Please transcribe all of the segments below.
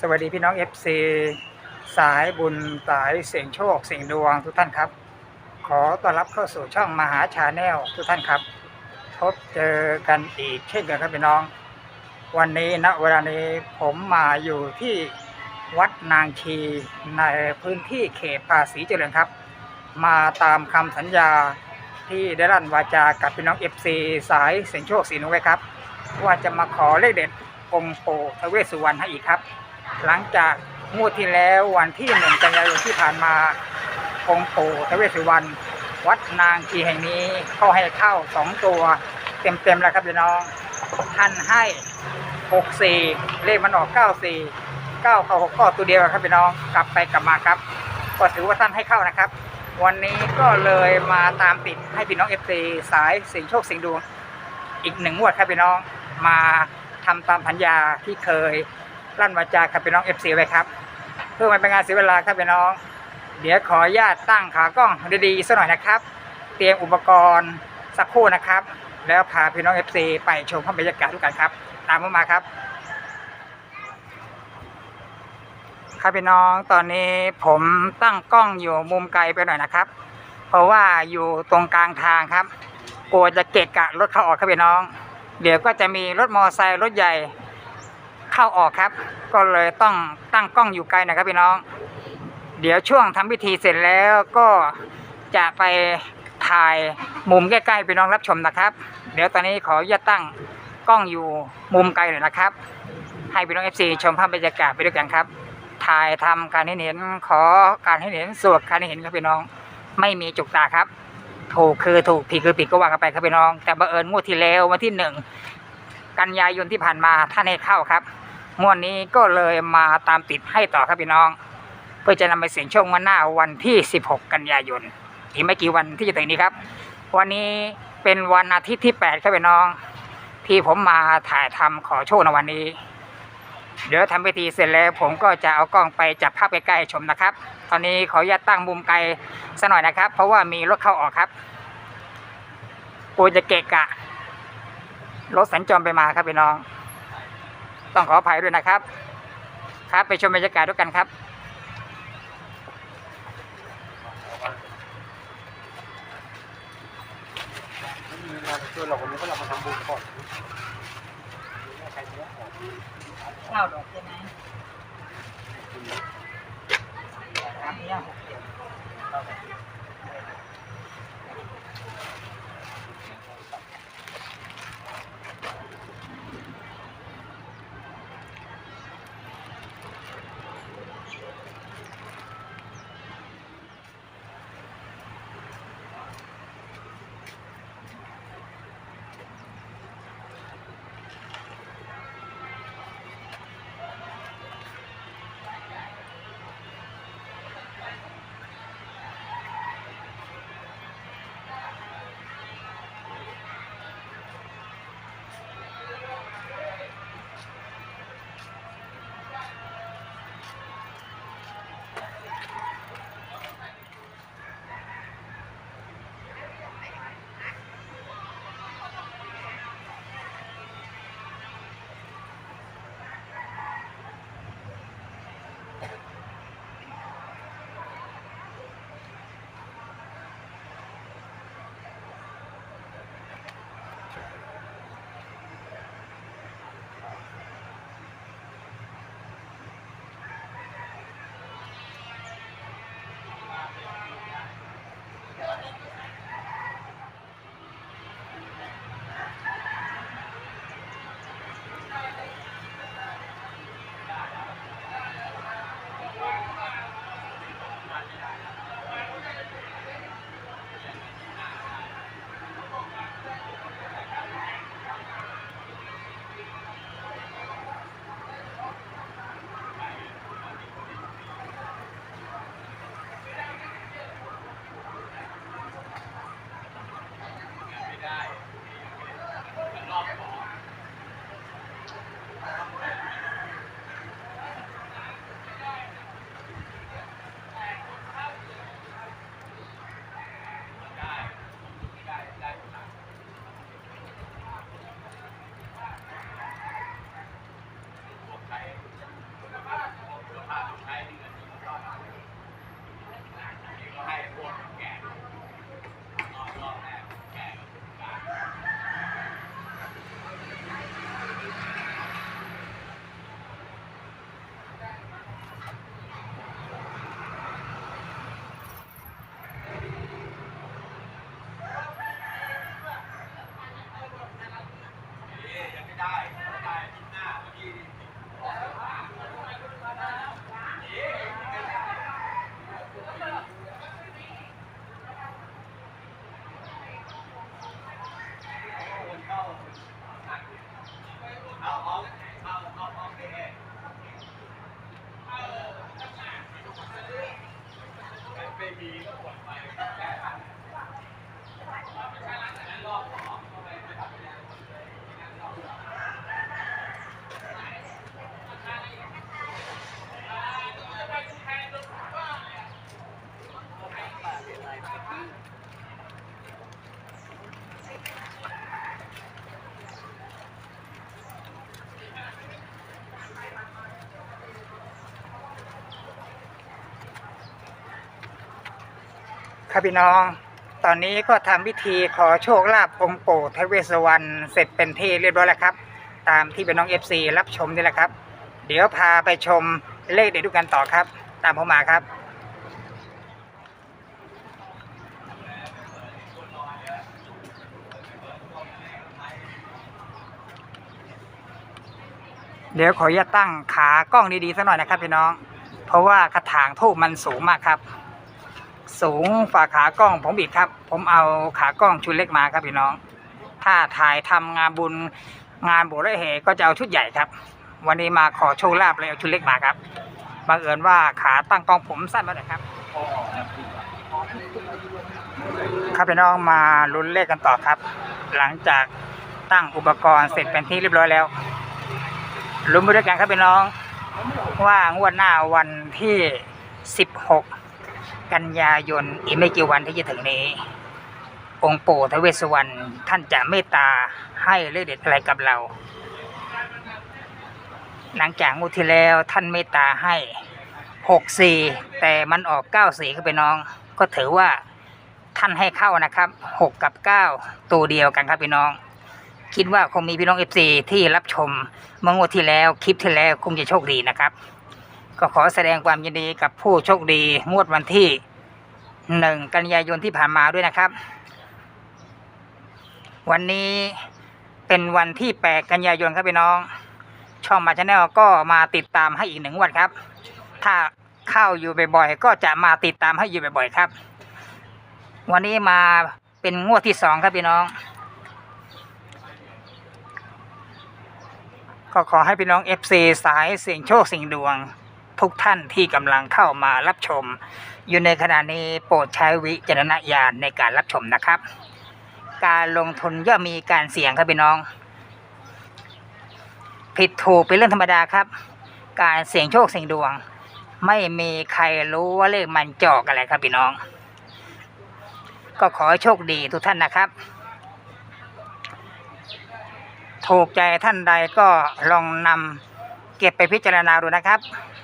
สวัสดีพี่น้อง FC สายบุญสายเสียงโชคเสียงดวงทุกท่านครับ ขอต้อนรับเข้าสู่ช่องมหาชาแนลทุกท่านครับ พบเจอกันอีกเช่นกันครับพี่น้อง วันนี้ณเวลานี้ผมมาอยู่ที่วัดนางชีในพื้นที่เขตภาษีเจริญครับ มาตามคำสัญญาที่ได้รั่นวาจากับพี่น้อง FC สายเสียงโชคสีนุไว้ครับ ว่าจะมาขอเลขเด็ดองค์ปู่ทเวสสุวรรณให้อีกครับ หลังจากงวดที่แล้ววันที่หนึ่งกันยายนที่ผ่านมาองค์ปู่ทวเวสสุวรรณวัดนางชีแห่งนี้เขาให้เข้าสองตัว เต็มๆแล้วครับพี่น้องท่านให้หกสี่เลขมันออกเก้าสี่เก้ากับหกก็ตัวเดียวครับพี่น้องกลับไปกลับมาครับ ก็ถือว่าท่านให้เข้านะครับ วันนี้ก็เลยมาตามติดให้พี่น้องเอฟซีสายสิงโชคสิงดวง อีกหนึ่งงวดครับพี่น้องมาทำตามสัญญาที่เคย ลั่นวาจากับพี่น้องเอฟซีไว้ครับ เพื่อไม่เป็นการเสียเวลาครับพี่น้อง เดี๋ยวขออนุญาตตั้งขากล้องดีๆสักหน่อยนะครับ เตรียมอุปกรณ์สักครู่นะครับ แล้วพาพี่น้องเอฟซีไปชมภาพบรรยากาศด้วยกันครับ ตามผมมาครับครับพี่น้องตอนนี้ผมตั้งกล้องอยู่มุมไกลไปหน่อยนะครับ เพราะว่าอยู่ตรงกลางทางครับกลัวจะเกะกะรถเข้าออกครับพี่น้อง เดี๋ยวก็จะมีรถมอเตอร์ไซค์รถใหญ่ เข้าออกครับ ก็เลยต้องตั้งกล้องอยู่ไกลหนะครับพี่น้อง เดี๋ยวช่วงทำพิธีเสร็จแล้วก็จะไปถ่ายมุมใกล้ๆพี่น้องรับชมนะครับ เดี๋ยวตอนนี้ขออนุญาตตั้งกล้องอยู่มุมไกลหน่อยนะครับ ให้พี่น้องเอฟซีชมภาพบรรยากาศไปด้วยกันครับถ่ายทำการให้เห็นขอการให้เห็นสวดการให้เห็นครับพี่น้อง ไม่มีจุกตาครับ ถูกคือถูกผิดคือผิดก็ว่ากันไปครับพี่น้อง แต่บังเอิญงวดที่แล้ววันที่หนึ่งกันยายนที่ผ่านมาท่านให้เข้าครับ งวดนี้ก็เลยมาตามติดให้ต่อครับพี่น้อง เพื่อจะนำไปเสี่ยงโชควันหน้าวันที่ 16 กันยายนอีกไม่กี่วันที่จะถึงนี้ครับ วันนี้เป็นวันอาทิตย์ที่ 8 ครับพี่น้อง ที่ผมมาถ่ายทำขอโชคในวันนี้ เดี๋ยวทำพิธีเสร็จแล้ว ผมก็จะเอากล้องไปจับภาพใกล้ๆชมนะครับ ตอนนี้ขออนุญาตตั้งมุมไกลสักหน่อยนะครับ เพราะว่ามีรถเข้าออกครับกลัวจะเกะกะรถสัญจรไปมาครับพี่น้อง ต้องขออภัยด้วยนะครับ ครับไปชมบรรยากาศด้วยกันครับช่วยเราคนนี้ก็เรามาทำบุญก่อนข้าดอกใช่ไหมครับเนี่ยหกเจ็ด ครับพี่น้อง ตอนนี้ก็ทำพิธีขอโชคลาภองค์ปู่ทเวสวรรณเสร็จเป็นที่เรียบร้อยแล้วครับ ตามที่เป็นน้อง FC รับชมนี่แหละครับ เดี๋ยวพาไปชมเลขเด็ดด้วยกันต่อครับ ตามผมมาครับเดี๋ยวขออนุญาตตั้งขากล้องดีๆสักหน่อยนะครับพี่น้อง เพราะว่ากระถางทูบมันสูงมากครับ สูงฝ่าขากล้องผมอีกครับ ผมเอาขากล้องชุดเล็กมาครับพี่น้อง ถ้าถ่ายทำงานบุญงานบสถ์และเหก็จะเอาชุดใหญ่ครับ วันนี้มาขอโชคลาภเลยเอาชุดเล็กมาครับบังเอิญว่าขาตั้งกล้องผมสั้นมาหน่อยครับครับพี่น้องมาลุ้นเลขกันต่อครับ หลังจากตั้งอุปกรณ์เสร็จเป็นที่เรียบร้อยแล้วลุ้นไปด้วยกันครับพี่น้องว่างวดหน้าวันที่ 16 กันยายนอีกไม่กี่วันที่จะถึงนี้ องค์ปู่ทวเวสวรรณท่านจะเมตตาให้เลขเด็ดอะไรกับเรา หลังจากงวดที่แล้วท่านเมตตาให้หกสี่แต่มันออกเก้าสี่ก็ไปน้อง ก็ถือว่าท่านให้เข้านะครับหกกับเก้าตัวเดียวกันครับพี่น้อง คิดว่าคงมีพี่น้องเอฟซีที่รับชมเมื่องวดที่แล้วคลิปที่แล้วคงจะโชคดีนะครับ ก็ขอแสดงความยินดีกับผู้โชคดีงวดวันที่หนึ่งกันยายนที่ผ่านมาด้วยนะครับ วันนี้เป็นวันที่แปดกันยายนครับพี่น้อง ช่องมาชาแนลก็มาติดตามให้อีกหนึ่งวันครับ ถ้าเข้าอยู่บ่อยๆก็จะมาติดตามให้อยู่บ่อยๆครับ วันนี้มาเป็นงวดที่สองครับพี่น้อง ก็ขอให้พี่น้อง FC สายเสี่ยงโชคเสิ่ยงดวง ทุกท่านที่กำลังเข้ามารับชม อยู่ในขณะนี้โปรดใช้วิจารณญาณในการรับชมนะครับ การลงทุนย่อมมีการเสี่ยงครับพี่น้อง ผิดถูกเป็นเรื่องธรรมดาครับ การเสี่ยงโชคเสี่ยงดวง ไม่มีใครรู้ว่าเลขมันจอกอะไรครับพี่น้อง ก็ขอให้โชคดีทุกท่านนะครับถูกใจท่านใดก็ลองนำ เก็บไปพิจารณาดูนะครับ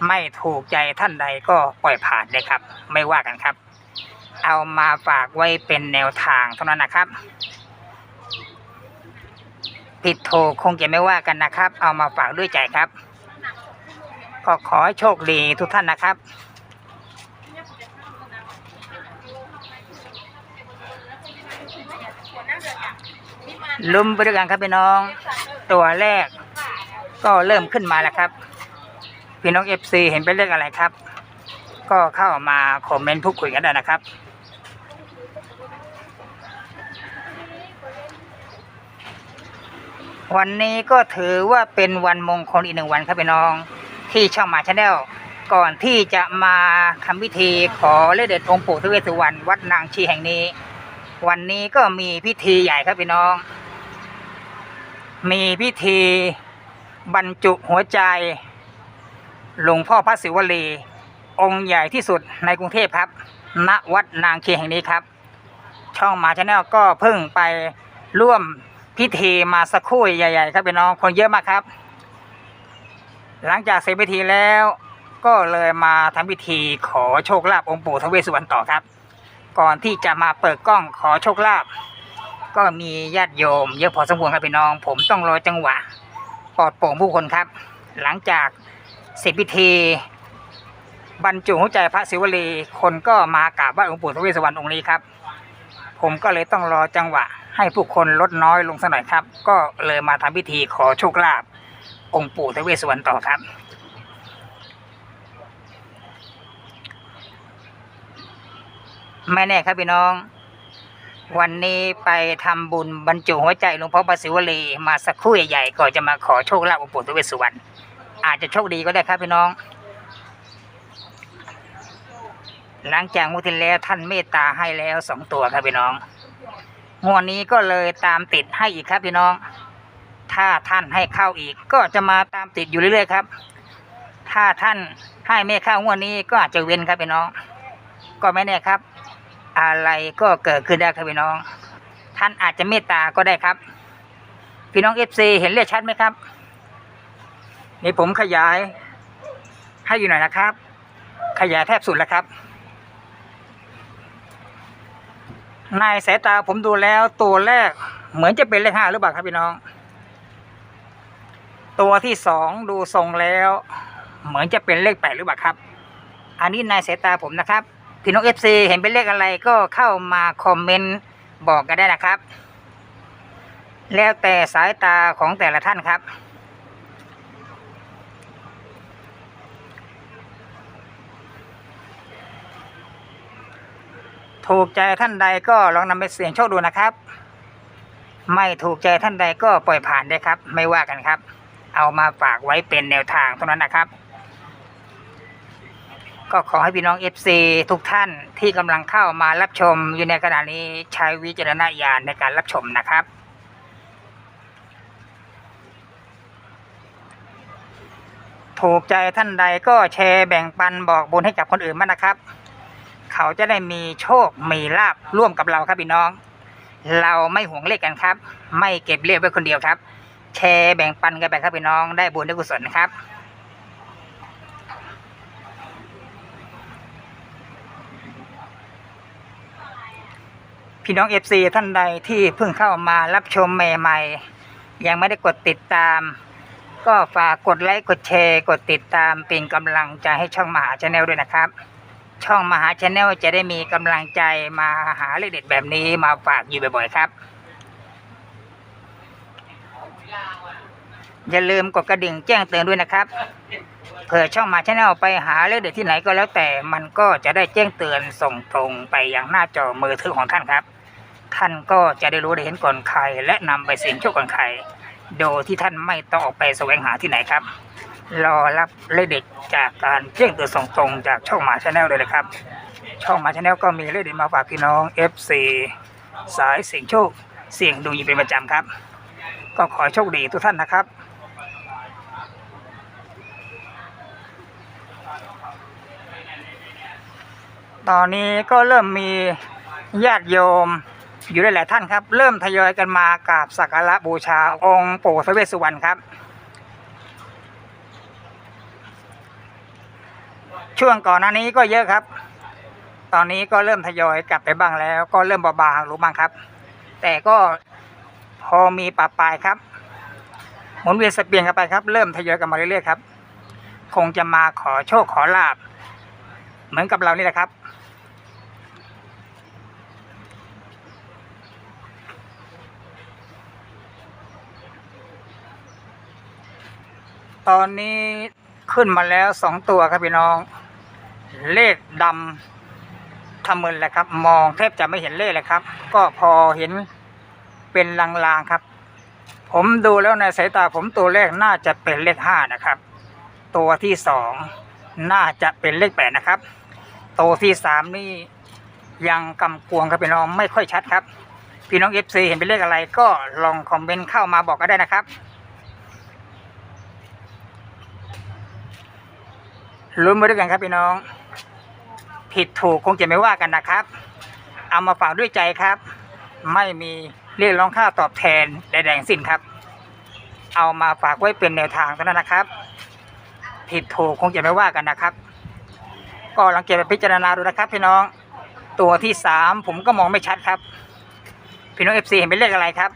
ไม่ถูกใจท่านใดก็ปล่อยผ่านเลยครับ ไม่ว่ากันครับ เอามาฝากไว้เป็นแนวทางเท่านั้นนะครับ ผิดถูกคงจะไม่ว่ากันนะครับ เอามาฝากด้วยใจครับ ก็ขอให้โชคดีทุกท่านนะครับลุ้มไปด้วยกันครับพี่น้อง ตัวแรก ก็เริ่มขึ้นมาแล้วครับ พี่น้องเอฟซีเห็นเป็นเลขอะไรครับ ก็เข้ามาคอมเมนต์พูดคุยกันได้นะครับวันนี้ก็ถือว่าเป็นวันมงคลอีกหนึ่งวันครับพี่น้อง ที่ช่องมาชาแนลก่อนที่จะมาทำพิธีขอเลขเด็ดองค์ปู่ทวเวสุวรรณวัดนางชีแห่งนี้ วันนี้ก็มีพิธีใหญ่ครับพี่น้อง มีพิธี บรรจุหัวใจ หลวงพ่อพระศิวลี องค์ใหญ่ที่สุดในกรุงเทพครับ ณ วัดนางเคียแห่งนี้ครับ ช่องมาชาแนลก็เพิ่งไปร่วมพิธีมาสักครู่ใหญ่ ๆ ครับพี่น้องคนเยอะมากครับ หลังจากเสร็จพิธีแล้วก็เลยมาทำพิธีขอโชคลาภองค์ปู่ทวเวสสุวรรณต่อครับ ก่อนที่จะมาเปิดกล้องขอโชคลาภก็มีญาติโยมเยอะพอสมควรครับพี่น้อง ผมต้องรอจังหวะ ปลอดโปร่งผู้คนครับ หลังจากเสร็จพิธีบรรจุหัวใจพระศิวลีคนก็มากราบไหว้องค์ปู่ทวเวสวรรณองค์นี้ครับ ผมก็เลยต้องรอจังหวะ ให้ผู้คนลดน้อยลงสักหน่อยครับ ก็เลยมาทำพิธีขอโชคลาภองค์ปู่ทวเวสวรรณต่อครับไม่แน่ครับพี่น้อง วันนี้ไปทำบุญบรรจุหัวใจหลวงพ่อประสิวลีมาสักครู่ใหญ่ๆก่อนจะมาขอโชคลาภองค์ปู่ทวเวสสุวรรณอาจจะโชคดีก็ได้ครับพี่น้อง หลังจากงวดที่แล้วท่านเมตตาให้แล้วสองตัวครับพี่น้องงวดนี้ก็เลยตามติดให้อีกครับพี่น้อง ถ้าท่านให้เข้าอีก ก็จะมาตามติดอยู่เรื่อยๆครับ ถ้าท่านให้ไม่เข้างวดนี้ก็อาจจะเว้นครับพี่น้อง ก็ไม่แน่ครับ อะไรก็เกิดขึ้นได้ครับพี่น้อง ท่านอาจจะเมตตาก็ได้ครับ พี่น้องเอฟซีเห็นเลขชัดไหมครับ นี่ผมขยาย ให้อยู่หน่อยนะครับ ขยายแทบสุดแล้วครับในสายตาผมดูแล้วตัวแรกเหมือนจะเป็นเลขห้าหรือเปล่าครับพี่น้อง ตัวที่สองดูทรงแล้ว เหมือนจะเป็นเลขแปดหรือเปล่าครับ อันนี้ในสายตาผมนะครับ พี่น้องเอฟซีเห็นเป็นเลขอะไรก็เข้ามาคอมเมนต์บอกกันได้นะครับ แล้วแต่สายตาของแต่ละท่านครับ ถูกใจท่านใดก็ลองนำไปเสี่ยงโชคดูนะครับ ไม่ถูกใจท่านใดก็ปล่อยผ่านได้ครับ ไม่ว่ากันครับ เอามาฝากไว้เป็นแนวทางเท่านั้นนะครับ ก็ขอให้พี่น้อง FC ทุกท่านที่กำลังเข้ามารับชมอยู่ในขณะนี้ใช้วิจารณญาณในการรับชมนะครับ ถูกใจท่านใดก็แชร์แบ่งปันบอกบุญให้กับคนอื่นมางนะครับ เขาจะได้มีโชคมีลาบร่วมกับเราครับพี่น้อง เราไม่ห่วงเลขกันครับ ไม่เก็บเลขไว้คนเดียวครับ แชร์แบ่งปันกันไปครับพี่น้องได้บุญได้กุศลนะครับ พี่น้องเอฟซีท่านใดที่เพิ่งเข้ามารับชมใหม่ๆ ยังไม่ได้กดติดตาม ก็ฝากกดไลค์กดแชร์กดติดตามเป็นกำลังใจให้ช่องมหาชาแนลด้วยนะครับ ช่องมหาชาแนลจะได้มีกำลังใจมาหาเลขเด็ดแบบนี้มาฝากอยู่บ่อยๆครับ อย่าลืมกดกระดิ่งแจ้งเตือนด้วยนะครับเผื่อช่องมาชาแนลไปหาเลขเด็ดที่ไหนก็แล้วแต่มันก็จะได้แจ้งเตือนส่งตรงไปยังหน้าจอมือถือของท่านครับ ท่านก็จะได้รู้ได้เห็นก่อนใคร และนำไปเสี่ยงโชคก่อนใคร โดยที่ท่านไม่ต้องออกไปแสวงหาที่ไหนครับ รอรับเลขเด็ดจากการแจ้งเตือนส่งตรงจากช่องหมาชาแนลเลยนะครับ ช่องหมาชาแนลก็มีเลขเด็ดมาฝากพี่น้อง FC สายเสี่ยงโชค เสี่ยงดวงอยู่เป็นประจำครับ ก็ขอโชคดีทุกท่านนะครับตอนนี้ก็เริ่มมีญาติโยม อยู่ได้หลายท่านครับ เริ่มทยอยกันมากราบสักการะบูชาองค์ปู่พระเวสสุวรรณครับ ช่วงก่อนหน้านี้ก็เยอะครับ ตอนนี้ก็เริ่มทยอยกลับไปบ้างแล้ว ก็เริ่มเบาบางรู้บ้างครับ แต่ก็พอมีปะปลายครับหมุนเวียนสเปลี่ยนกันไปครับ เริ่มทยอยกันมาเรื่อยๆครับ คงจะมาขอโชคขอลาบ เหมือนกับเรานี่แหละครับ ตอนนี้ขึ้นมาแล้วสองตัวครับพี่น้อง เลขดำทำมึนแหละครับ มองแทบจะไม่เห็นเลขเลยครับ ก็พอเห็นเป็นลางๆครับ ผมดูแล้วในสายตาผมตัวเลขน่าจะเป็นเลขห้านะครับ ตัวที่สองน่าจะเป็นเลขแปดนะครับ ตัวที่สามนี่ยังกำกวงครับพี่น้องไม่ค่อยชัดครับ พี่น้องเอฟซีเห็นเป็นเลขอะไรก็ลองคอมเมนต์เข้ามาบอกก็ได้นะครับ ลุ้นไปด้วยกันครับพี่น้อง ผิดถูกคงจะไม่ว่ากันนะครับ เอามาฝากด้วยใจครับ ไม่มีเรียกร้องค่าตอบแทนใดๆทั้งสิ้นครับ เอามาฝากไว้เป็นแนวทางเท่านั้นนะครับ ผิดถูกคงจะไม่ว่ากันนะครับ ก็ลองเก็บไปพิจารณาดูนะครับ พี่น้องตัวที่สามผมก็มองไม่ชัดครับ พี่น้องเอฟซีเห็นเป็นเลขอะไรครับ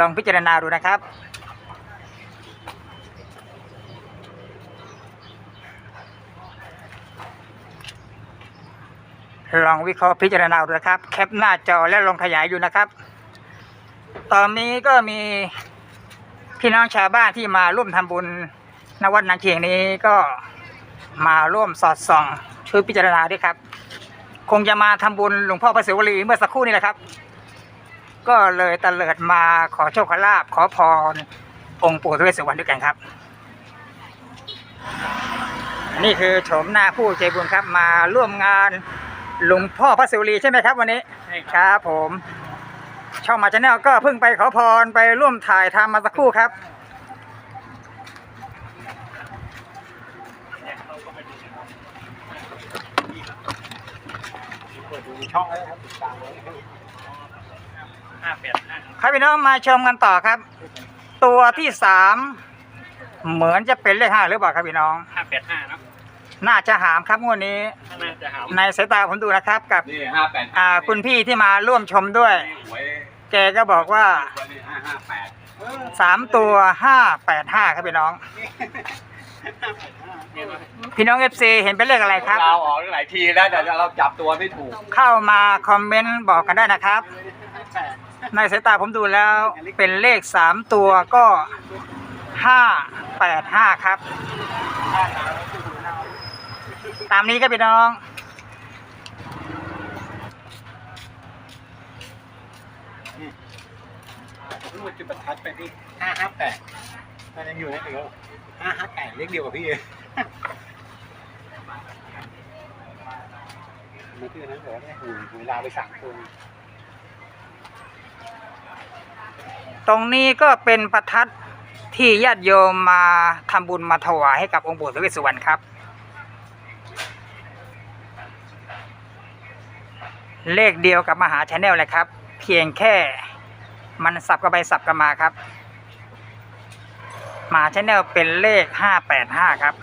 ลองพิจารณาดูนะครับ ลองวิเคราะห์พิจารณาดูนะครับ แคปหน้าจอและลองขยายอยู่นะครับ ตอนนี้ก็มีพี่น้องชาวบ้านที่มาร่วมทำบุญณวัดนางเขียงนี้ก็มาร่วมสอดส่องช่วยพิจารณาด้วยครับ คงจะมาทำบุญหลวงพ่อพระศิวลีเมื่อสักครู่นี้แหละครับ ก็เลยตะเลิดมาขอโชคขอลาบขอพรองค์ปู่ทวเวสสุวรรณด้วยกันครับ นี่คือโฉมหน้าผู้ใจบุญครับมาร่วมงาน หลวงพ่อพระศิวลีใช่ไหมครับวันนี้ใช่ครับผมช่องมาชาแนลก็เพิ่งไปขอพรไปร่วมถ่ายทำมาสักครู่ครับ เปิดดูช่องแล้วครับติดตามไว้ห้าแปดห้าครับพี่น้องมาชมกันต่อครับ ตัวที่สามเหมือนจะเป็นเลขห้าหรือเปล่าครับพี่น้องห้าแปดห้าเนาะ น่าจะหามครับงวดนี้ถ้าน่าจะหาในสายตาผมดูนะครับกับนี่ห้าแปดอ่าคุณพี่ที่มาร่วมชมด้วย หวยแกก็บอกว่าวันนี้ห้าห้าแปดสามตัวห้าแปดห้าครับพี่น้องเนี่ยเนาะพี่น้องเอฟซีเห็นเป็นเลขอะไรครับ เราออกหลายทีแล้วแต่เราจับตัวไม่ถูกเข้ามาคอมเมนต์บอกกันได้นะครับ ในสายตาผมดูแล้วเป็นเลขสามตัวก็ห้าแปดห้าครับ ตามนี้ครับพี่น้องนี่มันจุดประทัดไปที่ห้าห้าแปดมันยังอยู่ในเหลือห้าห้าแปดเลขเดียวกับพี่เลยมันคือนั้นเหรอเนี่ยหูเวลาไปสั่งตัวตรงนี้ก็เป็นประทัดที่ญาติโยมมาทำบุญมาถวายให้กับองค์ปู่ทวสสุวรรณครับ เลขเดียวกับมหาชาแนลเลยครับ เพียงแค่มันสับกันไปสับกันมาครับมหาชาแนลเป็นเลขห้าแปดห้าครับ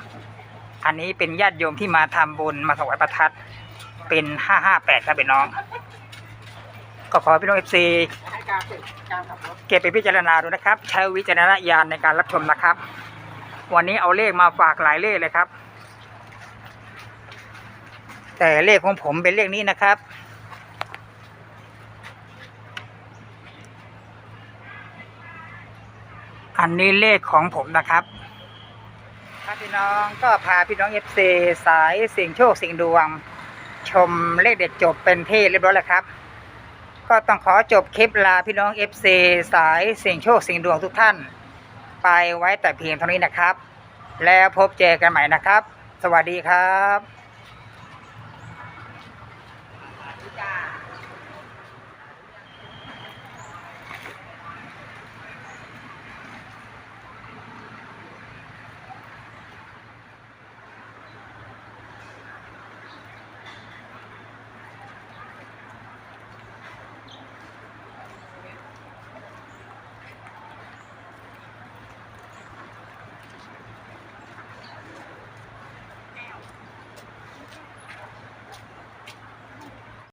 อันนี้เป็นญาติโยมที่มาทำบุญมาถวายประทัดเป็นห้าห้าแปดครับเป็นน้อง ก็ขอพี่น้องเอฟซีเการขับรถเก็บไปพิจารณาดูนะครับ ใช้วิจารณญาณในการรับชมนะครับ วันนี้เอาเลขมาฝากหลายเลขเลยครับ แต่เลขของผมเป็นเลขนี้นะครับ อันนี้เลขของผมนะครับครับพี่น้องก็พาพี่น้องเอฟซีสายเสิ่ยงโชคเสิ่ยงดวง ชมเลขเด็ดจบเป็นที่เรียบร้อยแล้วครับ ก็ต้องขอจบคลิปลาพี่น้อง FC สายเสียงโชคเสียงดวงทุกท่าน ไปไว้แต่เพียงเท่านี้นะครับ แล้วพบเจอกันใหม่นะครับ สวัสดีครับ